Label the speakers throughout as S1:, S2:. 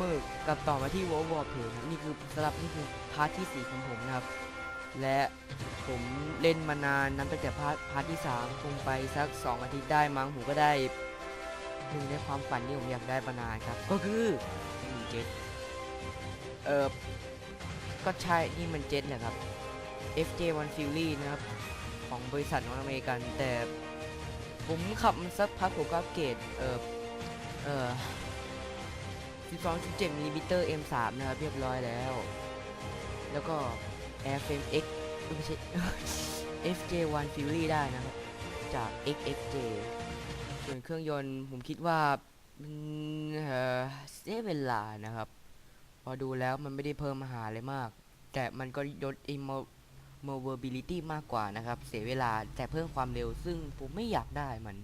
S1: มอร์กับต่อมาที่ World War Play นะครับนี่คือสำหรับนี่คือพาร์ทที่4ของผมนะครับ และผมเล่นมานานนับตั้งแต่พาร์ทพาร์ทที่3คงไปสัก 2 อาทิตย์ได้มั้งผมก็ได้หนึ่งในความฝันที่ผมอยากได้มานานครับ ก็คือนี่เจ็ตเออก็ใช่นี่มันเจ็ตแหละครับ FJ1 Fury นะครับ ของบริษัทของอเมริกันแต่ผมขับมันสักพักผมก็อัปเกรดเออเออ 12.7มิลลิมิเตอร์ M3 นะครับเรียบร้อยแล้ว แล้วก็ Airframe X ไม่ใช่ FJ1 Fury ได้นะครับ จาก XFJ ส่วนเครื่องยนต์ผมคิดว่าเอ่อเสียเวลานะครับ พอดูแล้วมันไม่ได้เพิ่มอาหาเลยมาก แต่มันก็ลดไอ้ mobility มากกว่านะครับ เสียเวลาแต่เพิ่มความเร็วซึ่งผมไม่อยากได้มัน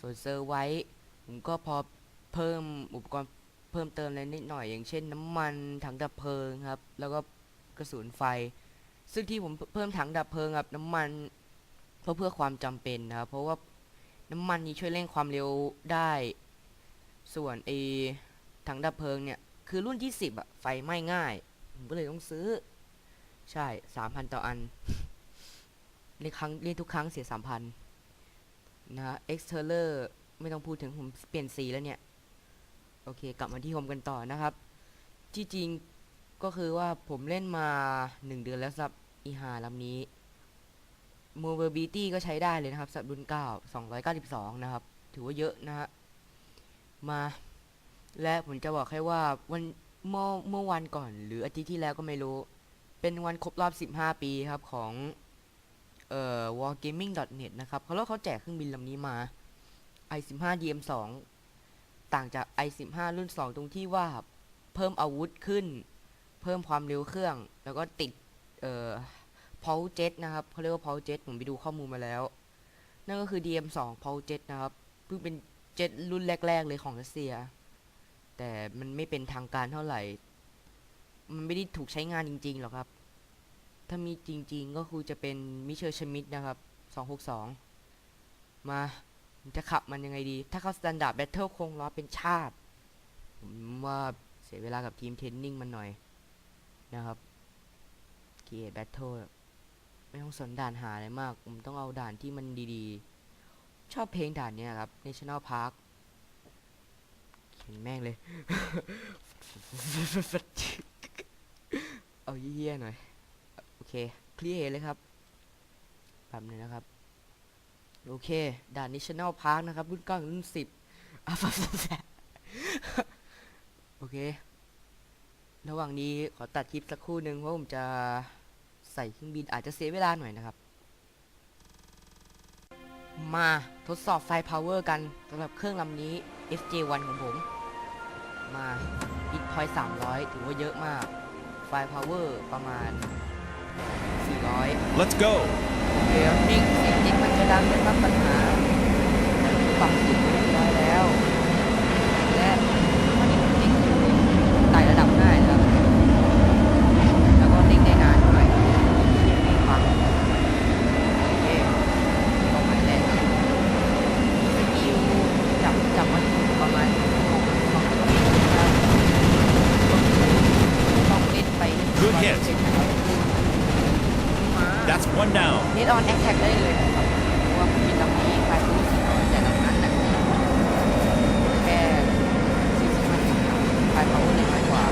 S1: ส่วนเซอร์ไว้ผมก็พอเพิ่มอุปกรณ์ พิ่มเติมอะไรนิดหน่อยอย่างเช่นน้ำมันถังดับเพลิงครับ แล้วก็กระสุนไฟ ซึ่งที่ผมเพิ่มถังดับเพลิงกับน้ำมันเพราะเพื่อความจำเป็นนะครับเพราะว่าน้ำมันนี้ช่วยเร่งความเร็วได้ ส่วนไอถังดับเพลิงเนี่ยคือรุ่น 20อะไฟไหม้ง่าย ผมก็เลยต้องซื้อ ใช่สามพันต่ออันในครั้งเรียนทุกครั้งเสียสามพันนะฮะ exteller ไม่ต้องพูดถึงผมเปลี่ยนสีแล้วเนี่ย โอเค กลับมาที่โฮมกันต่อนะครับ ที่จริงก็คือว่าผมเล่นมาหนึ่งเดือนแล้วสับอีหาลำนี้ mobility ก็ใช้ได้เลยนะครับสับรุ่น9 292นะครับ ถือว่าเยอะนะฮะ มา และผมจะบอกให้ว่าวันเมื่อเมื่อวันก่อน หรืออาทิตย์ที่แล้วก็ไม่รู้ เป็นวันครบรอบ15ปีครับของเอ่อ wargaming.net นะครับเขาแล้วเขาแจกเครื่องบินลำนี้มา i15 DM2 ต่างจาก i15 รุ่น 2 ตรงที่ว่าเพิ่มอาวุธขึ้น เพิ่มความเร็วเครื่อง แล้วก็ติด เอ่อ pulse jet นะครับเขาเรียกว่า pulse jet ผมไปดูข้อมูลมาแล้ว นั่นก็คือ DM2 pulse jet นะครับ เพิ่งเป็นเจ็ตรุ่นแรก ๆ เลยของรัสเซีย แต่มันไม่เป็นทางการเท่าไหร่ มันไม่ได้ถูกใช้งานจริง ๆ หรอกครับ ถ้ามีจริง ๆ ก็คือจะเป็นมิเชลชมิดนะครับ 262 มาผม จะขับมันยังไงดี ถ้าเขาสแตนดาร์ดแบทเทิลคงล้อเป็นชาติ ผมว่าเสียเวลากับทีมเทรนนิ่งมันหน่อยนะครับเกียร์แบทเทิลไม่ต้องสนด่านหาอะไรมาก ผมต้องเอาด่านที่มันดีๆ ชอบเพลงด่านเนี้ยครับ National Park เขียนแม่งเลย เอาเยี่ยๆหน่อย โอเค เคลียร์เลยครับแป๊บนึงนะครับ โอเค ด่าน National Park นะครับ รุ่นเก้ารุ่นสิบอะโอเค ระหว่างนี้ขอตัดคลิปสักครู่หนึ่งเพราะผมจะใส่เครื่องบินอาจจะเสียเวลาหน่อยนะครับ มาทดสอบไฟ power กันสำหรับเครื่องลำนี้ FJ1 ของผม มา hit point 300 ถือว่าเยอะมาก ไฟ power ประมาณ 400
S2: Let's go.
S1: โอเคครับนิ่งเสียงจริงมันจะดังเป็นบางปัญหาปรับสูงเรียบร้อยแล้ว และมันนิ่งจริงไต่ระดับง่ายนะครับ แล้วก็นิ่งได้นานด้วยฟังโอเคประมาณแรกครับสกิลจับจับมันประมาณสองสองตัวนี้นะครับต้องเล่นไป
S2: Good hit
S1: มา
S2: That's one down.
S1: เฮดออนแอคแท็กได้เลยนะครับเพราะว่าผมมีลำนี้ไฟฟูสี่ร้อยแต่ลำนั้นน่ะแค่สี่สิบห้าสิบไฟพาวเวอร์เลยน้อยกว่า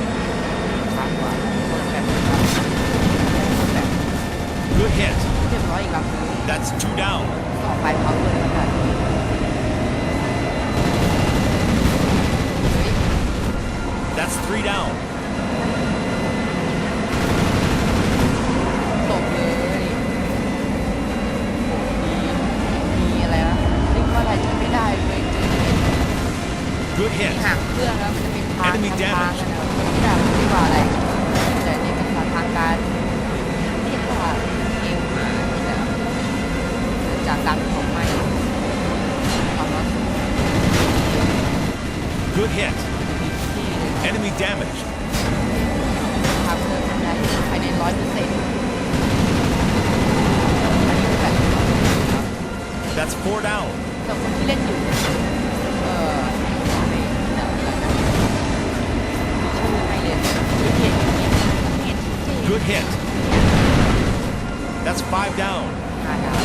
S1: ช้ากว่าคนละแบบเลยครับคนละแบบ
S2: Good hit.
S1: เรียบร้อยอีกลำหนึง
S2: That's two down.
S1: ต่อไฟพาวเวอร์เลยกันเฮ้ย
S2: That's three down.
S1: ตกเลยโอ้มีมีอะไรวะเรียกว่าอะไรช่วยไม่ได้เลยเจอ
S2: Good
S1: ที่
S2: hit.
S1: ห่างเครื่องแล้วมันจะเป็นทาง
S2: Enemy
S1: ทาง
S2: damage
S1: นะครับไม่ได้เรียกว่าอะไรแต่นี่เป็นทางทางการเรียกว่าเอวหมานี่แหละครับเกิดจากการเผาไหม้ความร้อนสูง
S2: Good hit.
S1: มีที่เลย
S2: Enemy damage.
S1: ทำเครื่องทำได้ภายในร้อยเปอร์เซ็นต์อันนี้คือแบบ
S2: That's four down.
S1: สำหรับคนที่เล่นอยู่ เออไม่จำไม่ได้นะมีชื่อให้เลย เห็นเห็นเห็นเห็น
S2: Good hit. That's five down.
S1: ห้าดาว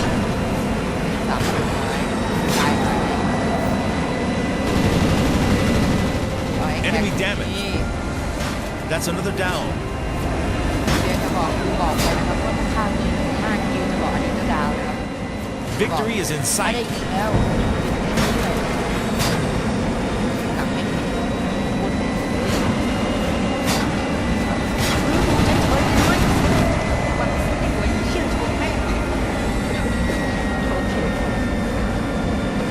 S1: สามสิบไม้ตายไปเอาไอ้แค่
S2: Enemy damage
S1: นี้
S2: That's another down.
S1: เดี๋ยวจะบอกคือบอกเลยนะครับว่าข้างนี้ห้าคิวจะบอกอันนี้ก็ดาวนะครับ
S2: Victory is in
S1: ไม่ได้
S2: sight.
S1: ยิงแล้วหนักไม่ถึงพูด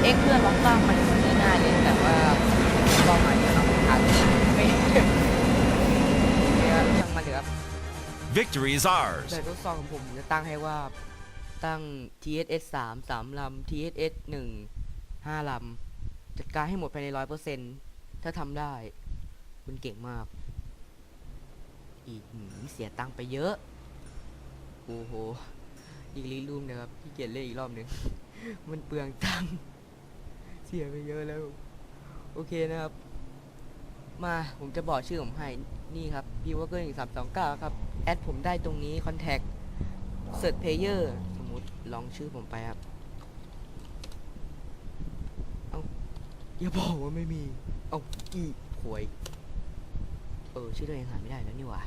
S1: เอ็กเพื่อนล็อกบ้างมันไม่น่าเล่นแต่ว่าเป้าหมายจะทำทันไม่เนี่ยช่างมันเถอะครับ
S2: Victory is ours.
S1: แต่ทดสอบของผมจะตั้งให้ว่าตั้ง TSS 3 3ลำ TSS 1 5ลำจัดการให้หมดภายในร้อยเปอร์เซ็นถ้าทำได้ คุณเก่งมาก อีกหืมเสียตังค์ไปเยอะ โอ้โห อีกรีลูมนะครับพี่เกียรเล่นอีกรอบหนึ่ง มันเปลืองตังค์เสียไปเยอะแล้ว โอเคนะครับ มาผมจะบอกชื่อผมให้นี่ครับ p w o r k e r 1 3 2 9 ครับ แอดผมได้ตรงนี้ contact search player สมมุติลองชื่อผมไปครับ เอาอย่าบอกว่าไม่มี เอากี่หวย เออ ชื่อตัวเองหาไม่ได้แล้วนี่หว่า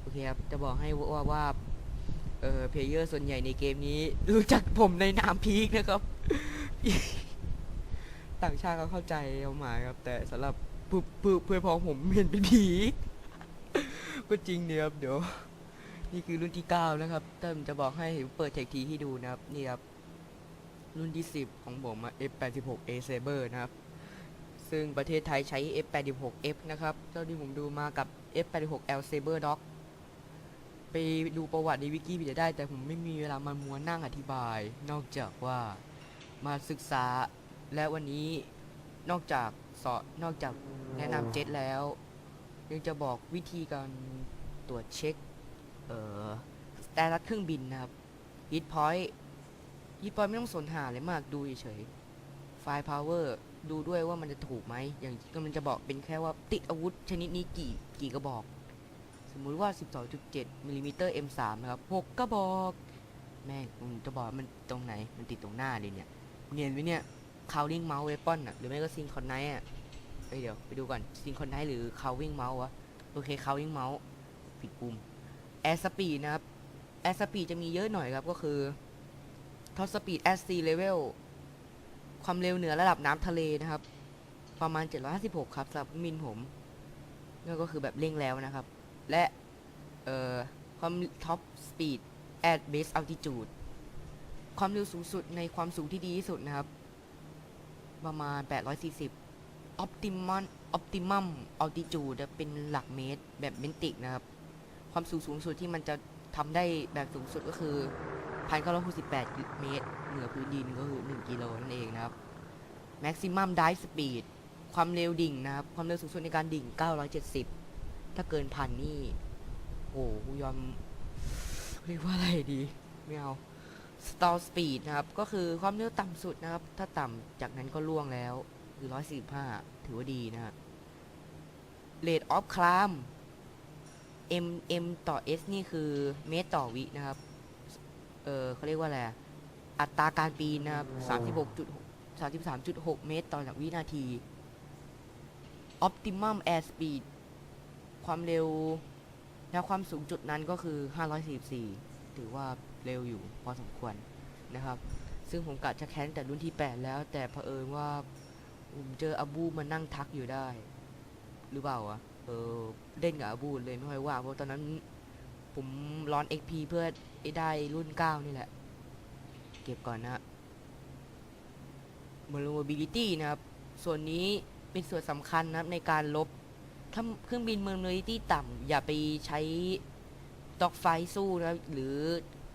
S1: โอเคครับ จะบอกให้ว่าว่าเออเพลเยอร์ส่วนใหญ่ในเกมนี้ รู้จักผมในนามพีคนะครับ ต่างชาติเขาเข้าใจเอาหมายครับ แต่สำหรับ พื่อเพื่อเพื่อพ้องผมเห็นเป็นผี ก็จริงเนี่ยครับเดี๋ยว นี่คือรุ่นที่9นะครับถ้าผมจะบอกให้เปิดเทคทีให้ดูนะครับนี่ครับรุ่นที่10ของผมอะ F86A Saber นะครับ ซึ่งประเทศไทยใช้ F86F นะครับเท่าที่ผมดูมากับ F86L Saber Dog ไปดูประวัติในวิกิพีเดียได้ แต่ผมไม่มีเวลามามัวนั่งอธิบาย นอกจากว่ามาศึกษาและวันนี้นอกจาก สอนนอกจากแนะนำเจ็ตแล้ว ยังจะบอกวิธีการตรวจเช็ค เอ่อสแตตัสเครื่องบินนะครับฮิตพอยต์ฮิตพอยต์ไม่ต้องสนหาเลยมากดูเฉยๆไฟล์พาวเวอร์ดูด้วยว่ามันจะถูกไหมอย่างก็มันจะบอกเป็นแค่ว่าติดอาวุธชนิดนี้กี่กี่กระบอก สมมุติว่า 12.7มิลลิมิเตอร์ M3 นะครับ6กระบอก แม่งจะบอกมันตรงไหน มันติดตรงหน้าเลยเนี่ย เนียนไหมเนี่ย cowling mouse weapon อะหรือไม่ก็ synchronize อะเอ้ยเดี๋ยวไปดูก่อน synchronize หรือ cowling mouse วะโอเค cowling mouse ปิดปุ่ม air speed นะครับ air speed จะมีเยอะหน่อยครับก็คือ top speed at sea level ความเร็วเหนือระดับน้ำทะเลนะครับ ประมาณ 756 ครับสำหรับมินผมนั่นก็คือแบบเร่งแล้วนะครับ และเอ่อความ top speed at base altitude ความเร็วสูงสุดในความสูงที่ดีที่สุดนะครับ ประมาณ 840 optimum optimum altitude เป็นหลักเมตรแบบเมตริกนะครับ ความสูงสูงสุดที่มันจะทำได้แบบสูงสุดก็คือ 1,968 เมตร เหนือพื้นดินก็คือ 1 กิโลนั่นเองนะครับ maximum dive speed ความเร็วดิ่งนะครับ ความเร็วสูงสุดในการดิ่ง 970 ถ้าเกินพันนี่ โอ้โหยอม เรียกว่าอะไรดี ไม่เอา stall speed นะครับ ก็คือความเร็วต่ำสุดนะครับ ถ้าต่ำจากนั้นก็ล่วงแล้ว คือ 145 ถือว่าดีนะฮะ rate of climb m m ต่อ s นี่คือเมตรต่อวินะครับ เออเขาเรียกว่าอะไร อัตราการปีนนะครับ 36.6 33.6 เมตรต่อวินาที optimum air speed ความเร็วและความสูงจุดนั้นก็คือ 544 ถือว่า เร็วอยู่พอสมควรนะครับ ซึ่งผมกะจะแค้นแต่รุ่นที่ 8 แล้ว แต่เผอิญว่าผมเจออาบูมานั่งทักอยู่ได้ หรือเปล่าอะเออเล่นกับอาบูเลยไม่ค่อยว่าเพราะตอนนั้นผมร้อน XP เพื่อไอได้รุ่น 9 นี่แหละ เก็บก่อนนะ mobility นะครับ ส่วนนี้เป็นส่วนสำคัญนะครับในการลบ ถ้าเครื่องบินเมืองเนยที่ต่ำอย่าไปใช้ด็อกไฟสู้นะหรือ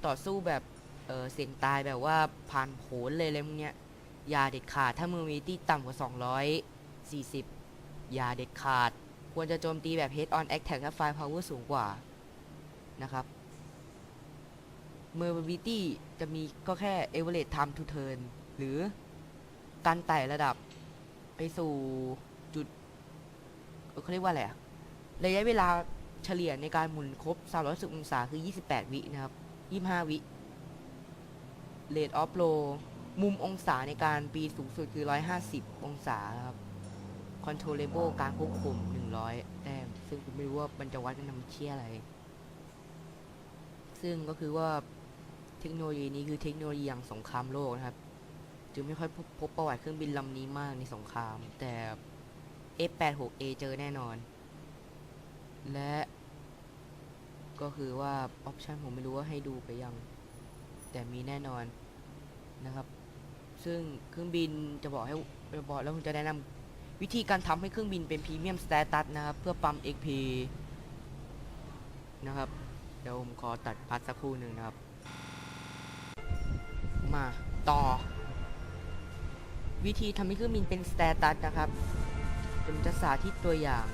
S1: ต่อสู้แบบเออเสี่ยงตายแบบว่าผ่านโผนเลยอะไรพวกเนี้ยอย่าเด็ดขาดถ้ามืองเนยที่ต่ำกว่า 240 อย่าเด็ดขาด ควรจะโจมตีแบบ head on attack ถ้าไฟ power สูงกว่านะครับ mobility จะมีก็แค่ average time to turn หรือการไต่ระดับไปสู่จุดเเขาเรียกว่าอะไรอะระยะเวลาเฉลี่ยในการหมุนครบ310องศาคือ 28 วินะครับ 25วิ rate of flow มุมองศาในการปีสูงสุดคือ 150 องศาครับ controllable การควบคุม 100 แต้ม ซึ่งผมไม่รู้ว่ามันจะวัดกันทำเชี่ยอะไร ซึ่งก็คือว่าเทคโนโลยีนี้คือเทคโนโลยีอย่างสงครามโลกนะครับ จึงไม่ค่อยพบพบประวัติเครื่องบินลำนี้มากในสงคราม แต่ F86A เจอแน่นอน และ ก็คือว่าออปชันผมไม่รู้ว่าให้ดูไปยัง แต่มีแน่นอนนะครับ ซึ่งเครื่องบินจะบอกให้จะบอกแล้วผมจะแนะนำวิธีการทำให้เครื่องบินเป็นพรีเมียมสเตตัสนะครับ เพื่อปั๊ม XP นะครับ เดี๋ยวผมขอตัดพัดสักครู่หนึ่งนะครับ มาต่อ วิธีทำให้เครื่องบินเป็นสเตตัสนะครับผมจะสาธิตตัวอย่าง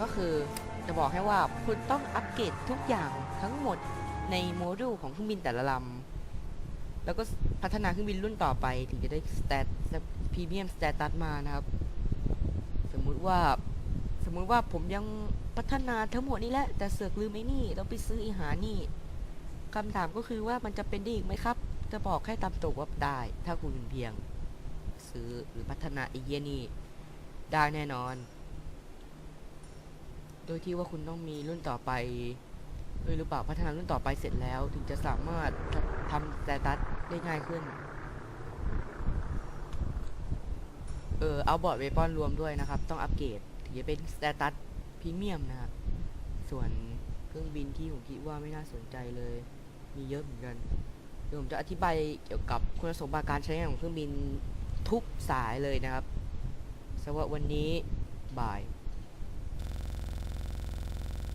S1: ก็คือจะบอกให้ว่าคุณต้องอัปเกรดทุกอย่างทั้งหมดในโมดูลของเครื่องบินแต่ละลำ แล้วก็พัฒนาเครื่องบินรุ่นต่อไปถึงจะได้สเตตพรีเมียมสเตตัสมานะครับ สมมุติว่าสมมุติว่าผมยังพัฒนาทั้งหมดนี้แหละแต่เสือกลืมไอ้นี่ต้องไปซื้ออีหานี่คำถามก็คือว่ามันจะเป็นได้อีกไหมครับ จะบอกให้ตามตรงว่าได้ ถ้าคุณเพียง ซื้อหรือพัฒนาไอ้เยนี่ได้แน่นอน โดยที่ว่าคุณต้องมีรุ่นต่อไปเออหรือเปล่าพัฒนารุ่นต่อไปเสร็จแล้ว ถึงจะสามารถทำทำสเตตัสได้ง่ายขึ้น เออเอาบอร์ดเวปอนรวมด้วยนะครับ ต้องอัปเกรดถึงจะเป็นสเตตัสพรีเมียมนะครับ ส่วนเครื่องบินที่ผมคิดว่าไม่น่าสนใจเลย มีเยอะเหมือนกันเดี๋ยวผมจะอธิบายเกี่ยวกับคุณสมบัติการใช้งานของเครื่องบินทุกสายเลยนะครับสำหรับวันนี้บ่าย